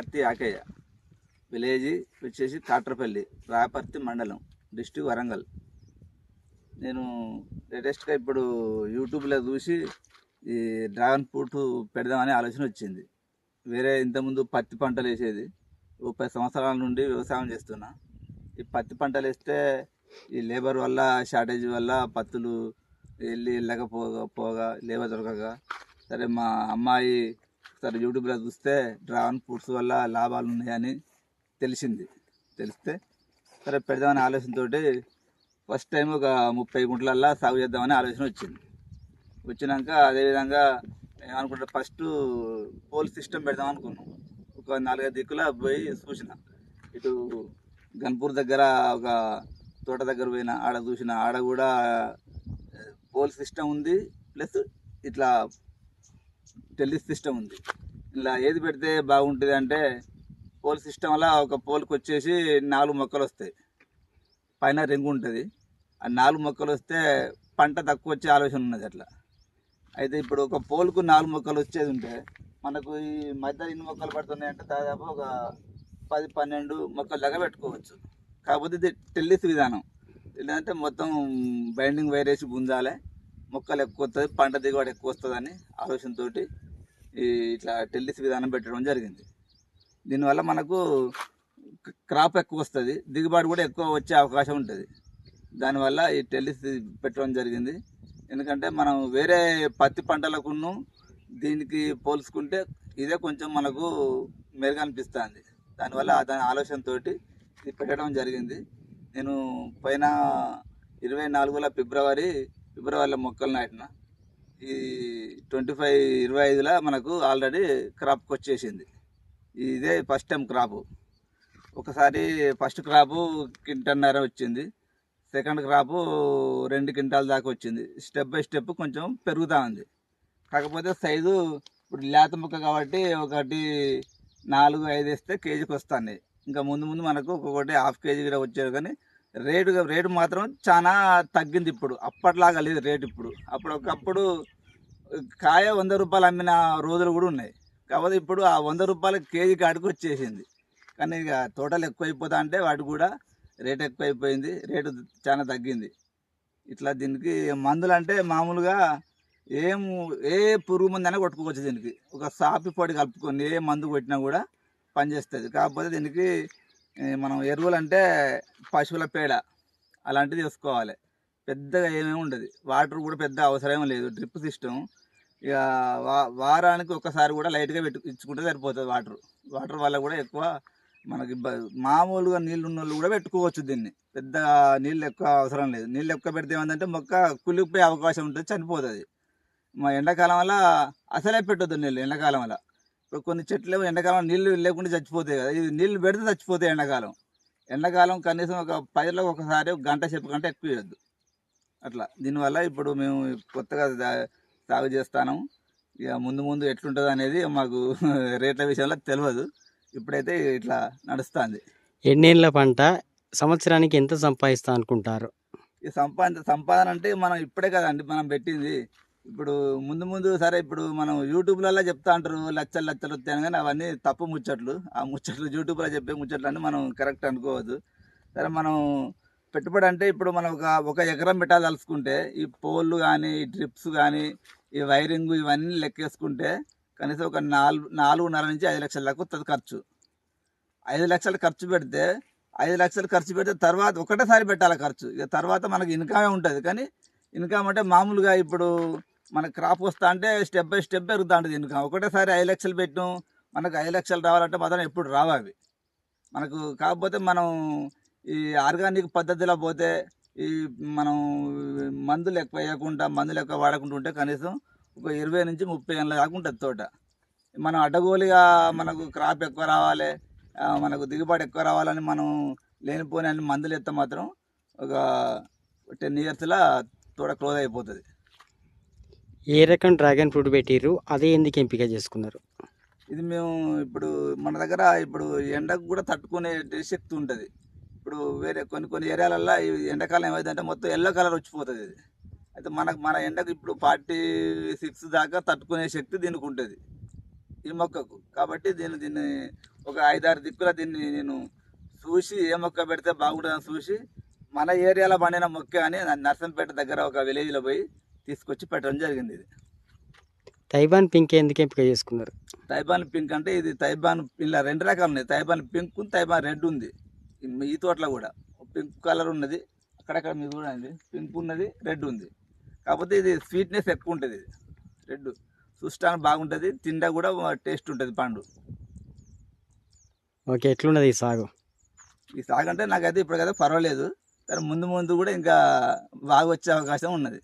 కత్తి ఆకయ్య విలేజ్ వచ్చేసి కాట్రపల్లి రాపర్తి మండలం డిస్టిక్ వరంగల్. నేను లేటెస్ట్గా ఇప్పుడు యూట్యూబ్లో చూసి ఈ డ్రాగన్ ఫ్రూట్ పెడదామనే ఆలోచన వచ్చింది. వేరే ఇంతకుముందు పత్తి పంటలు వేసేది. ముప్పై సంవత్సరాల నుండి వ్యవసాయం చేస్తున్నా. ఈ పత్తి పంటలు వేస్తే ఈ లేబర్ వల్ల షార్టేజ్ వల్ల పత్తులు వెళ్ళి వెళ్ళకపోగా పోగా లేబర్ దొరకగా. సరే మా అమ్మాయి సరే యూట్యూబ్లో చూస్తే డ్రాగన్ ఫ్రూట్స్ వల్ల లాభాలు ఉన్నాయని తెలిసింది. తెలిస్తే సరే పెడదామనే ఆలోచనతోటి ఫస్ట్ టైం ఒక ముప్పై గుంటలల్లా సాగు చేద్దామని ఆలోచన వచ్చింది. వచ్చినాక అదేవిధంగా అనుకుంటే ఫస్ట్ పోల్ సిస్టమ్ పెడదాం అనుకున్నాం. ఒక నాలుగైదు దిక్కుల పోయి చూసిన. ఇటు గన్పూర్ దగ్గర ఒక తోట దగ్గర పోయిన ఆడ చూసిన ఆడ కూడా పోల్ సిస్టమ్ ఉంది. ప్లస్ ఇట్లా టెలి సిస్టమ్ ఉంది. ఇలా ఏది పెడితే బాగుంటుంది అంటే పోల్ సిస్టమ్ అలా ఒక పోల్కి వచ్చేసి నాలుగు మొక్కలు వస్తాయి. పైన రింగు ఉంటుంది. ఆ నాలుగు మొక్కలు వస్తే పంట తక్కువ వచ్చే ఆలోచన ఉన్నది అట్లా. అయితే ఇప్పుడు ఒక పోల్కు నాలుగు మొక్కలు వచ్చేది ఉంటే మనకు ఈ మధ్య ఇన్ని మొక్కలు పడుతున్నాయి అంటే దాదాపు ఒక పది పన్నెండు మొక్కలు దాకా పెట్టుకోవచ్చు. కాకపోతే ఇది టెల్లిస్ విధానం. ఏంటంటే మొత్తం బైండింగ్ వైర్ వేసి గుంజాలి. మొక్కలు ఎక్కువ వస్తుంది పంట దిగుబడి ఎక్కువ వస్తుందని ఆలోచనతోటి ఇట్లా టెల్లిస్ విధానం పెట్టడం జరిగింది. దీనివల్ల మనకు క్రాప్ ఎక్కువ వస్తుంది దిగుబడి కూడా ఎక్కువ వచ్చే అవకాశం ఉంటుంది. దానివల్ల ఈ టెల్లిస్ పెట్టడం జరిగింది. ఎందుకంటే మనం వేరే పత్తి పంటలకును దీనికి పోల్చుకుంటే ఇదే కొంచెం మనకు మెరుగు అనిపిస్తుంది దానివల్ల దాని ఆలోచనతో ఇది పెట్టడం జరిగింది. నేను పైన ఇరవై నాలుగుల ఫిబ్రవరి ఫిబ్రవరిలో మొక్కలు నాటిన. ఈ ట్వంటీ ఫైవ్ ఇరవై ఐదులో మనకు ఆల్రెడీ క్రాప్కి వచ్చేసింది ఇదే ఫస్ట్ టైం క్రాపు. ఒకసారి ఫస్ట్ క్రాపు కింటన్నర వచ్చింది. సెకండ్ క్రాపు రెండు క్వింటాల దాకా వచ్చింది. స్టెప్ బై స్టెప్ కొంచెం పెరుగుతూ ఉంది. కాకపోతే సైజు ఇప్పుడు లేత ముక్క కాబట్టి ఒకటి నాలుగు ఐదు వేస్తే కేజీకి వస్తాయి ఇంకా ముందు ముందు మనకు ఒక్కొక్కటి హాఫ్ కేజీ కూడా వచ్చారు కానీ రేటు రేటు మాత్రం చాలా తగ్గింది ఇప్పుడు. అప్పట్లాగా లేదు రేటు ఇప్పుడు. అప్పుడు ఒకప్పుడు కాయ వంద రూపాయలు అమ్మిన రోజులు కూడా ఉన్నాయి. కాకపోతే ఇప్పుడు ఆ వంద రూపాయల కేజీ కాడికి వచ్చేసింది. కానీ ఇక తోటలు ఎక్కువైపోతా అంటే వాటి కూడా రేట్ ఎక్కువైపోయింది. రేటు చాలా తగ్గింది. ఇట్లా దీనికి మందులు అంటే మామూలుగా ఏం ఏ పురుగు మందు అయినా కొట్టుకోవచ్చు దీనికి. ఒక సాపి పొడి కలుపుకొని ఏ మందు కొట్టినా కూడా పనిచేస్తుంది. కాకపోతే దీనికి మనం ఎరువులు అంటే పశువుల పేడ అలాంటిది వేసుకోవాలి. పెద్దగా ఏమేమి ఉండదు. వాటర్ కూడా పెద్ద అవసరం లేదు. Drip system. ఇక వా వారానికి ఒకసారి కూడా లైట్గా పెట్టు ఇచ్చుకుంటే సరిపోతుంది వాటర్. వాటర్ వల్ల కూడా ఎక్కువ మనకి మామూలుగా నీళ్ళు ఉన్న వాళ్ళు కూడా పెట్టుకోవచ్చు దీన్ని. పెద్ద నీళ్ళు ఎక్కువ అవసరం లేదు. నీళ్ళు ఎక్కువ పెడితే ఏమందంటే మొక్క కులిపోయే అవకాశం ఉంటుంది చనిపోతుంది. మా ఎండాకాలం వల్ల అసలే పెట్టొద్దు నీళ్ళు ఎండాకాలం వల్ల. కొన్ని చెట్లు ఎండాకాలం నీళ్ళు లేకుండా చచ్చిపోతాయి కదా. ఇది నీళ్ళు పెడితే చచ్చిపోతాయి ఎండాకాలం. ఎండాకాలం కనీసం ఒక పదిలో ఒకసారి ఒక గంట సేపు కంటే ఎక్కువ ఇవ్వద్దు అట్లా. దీనివల్ల ఇప్పుడు మేము కొత్తగా సాగు చేస్తాను. ఇక ముందు ముందు ఎట్లుంటుంది అనేది మాకు రేట్ల విషయంలో తెలియదు ఇప్పుడైతే ఇట్లా నడుస్తుంది. ఎన్నేళ్ళ పంట సంవత్సరానికి ఎంత సంపాదిస్తా అనుకుంటారు? ఈ సంపాదన సంపాదన అంటే మనం ఇప్పుడే కదండి మనం పెట్టింది. ఇప్పుడు ముందు ముందు సరే ఇప్పుడు మనం యూట్యూబ్లలో చెప్తా అంటారు లచ్చలు లచ్చలు వస్తాయని కానీ అవన్నీ తప్పు ముచ్చట్లు. ఆ ముచ్చట్లు యూట్యూబ్లో చెప్పే ముచ్చట్లు అంటే మనం కరెక్ట్ అనుకోవద్దు. సరే మనం పెట్టుబడి అంటే ఇప్పుడు మనం ఒక ఒక ఎకరం పెట్టాలలుచుకుంటే ఈ పోళ్ళు కానీ ఈ డ్రిప్స్ కానీ ఈ వైరింగ్ ఇవన్నీ లెక్కేసుకుంటే కనీసం ఒక నాలుగు నాలుగున్నర నుంచి ఐదు లక్షల దాకా వస్తుంది ఖర్చు. ఐదు లక్షలు ఖర్చు పెడితే ఐదు లక్షలు ఖర్చు పెడితే తర్వాత ఒకటేసారి పెట్టాలి ఖర్చు. ఇక తర్వాత మనకి ఇన్కమే ఉంటుంది. కానీ ఇన్కమ్ అంటే మామూలుగా ఇప్పుడు మన క్రాప్ వస్తా అంటే స్టెప్ బై స్టెప్ పెరుగుతా ఉంటుంది ఇన్కమ్ ఒకటేసారి ఐదు లక్షలు పెట్టినాం. మనకు ఐదు లక్షలు రావాలంటే మాత్రం ఎప్పుడు రావు అవి మనకు కాకపోతే మనం ఈ ఆర్గానిక్ పద్ధతిలో పోతే ఈ మనం మందులు ఎక్కువ వేయకుండా మందులు ఎక్కువ వాడకుండా ఉంటే కనీసం ఒక ఇరవై నుంచి ముప్పై ఏళ్ళ దాకా ఉంటుంది తోట. మనం అడ్డగోలుగా మనకు క్రాప్ ఎక్కువ రావాలి మనకు దిగుబడి ఎక్కువ రావాలని మనం లేనిపోని అన్ని మందులు ఎత్తే మాత్రం ఒక టెన్ ఇయర్స్లో తోట క్లోజ్ అయిపోతుంది. ఏ రకం డ్రాగన్ ఫ్రూట్ పెట్టిర్రు అదే ఎందుకు ఎంపిక చేసుకున్నారు? ఇది మేము ఇప్పుడు మన దగ్గర ఇప్పుడు ఎండకు కూడా తట్టుకునే శక్తి ఉంటుంది. ఇప్పుడు వేరే కొన్ని కొన్ని ఏరియాలల్లో ఎండాకాలం ఏమైందంటే మొత్తం ఎల్లో కలర్ వచ్చిపోతుంది ఇది. అయితే మనకు మన ఎండకు ఇప్పుడు ఫార్టీ సిక్స్ దాకా తట్టుకునే శక్తి దీనికి ఉంటుంది. ఈ మొక్కకు. కాబట్టి దీన్ని దీన్ని ఒక ఐదారు దిక్కుల దీన్ని నేను చూసి ఏ మొక్క పెడితే బాగుంటుందని చూసి మన ఏరియాలో పండిన మొక్క అని నర్సంపేట దగ్గర ఒక విలేజ్లో పోయి తీసుకొచ్చి పెట్టడం జరిగింది ఇది. తైవాన్ పింక్ ఎందుకు ఎంపిక చేసుకున్నారు? తైబాన్ పింక్ అంటే ఇది తైబాన్ ఇలా రెండు రకాలు ఉన్నాయి తైబాన్ పింక్ ఉంది తైబాన్ రెడ్ ఉంది. ఈ- తోటలో కూడా పింక్ కలర్ ఉన్నది. అక్కడక్కడ మీరు చూడండి పింక్ ఉన్నది రెడ్ ఉంది. కాకపోతే ఇది స్వీట్నెస్ ఎక్కువ ఉంటుంది ఇది. రెడ్ చూడటానికి బాగుంటుంది తిండా కూడా టేస్ట్ ఉంటుంది పండు. ఓకే ఎట్లున్నది ఈ సాగు? ఈ సాగు అంటే నాకైతే ఇప్పుడు కదా పర్వాలేదు. కానీ ముందు ముందు కూడా ఇంకా బాగా వచ్చే అవకాశం ఉన్నది.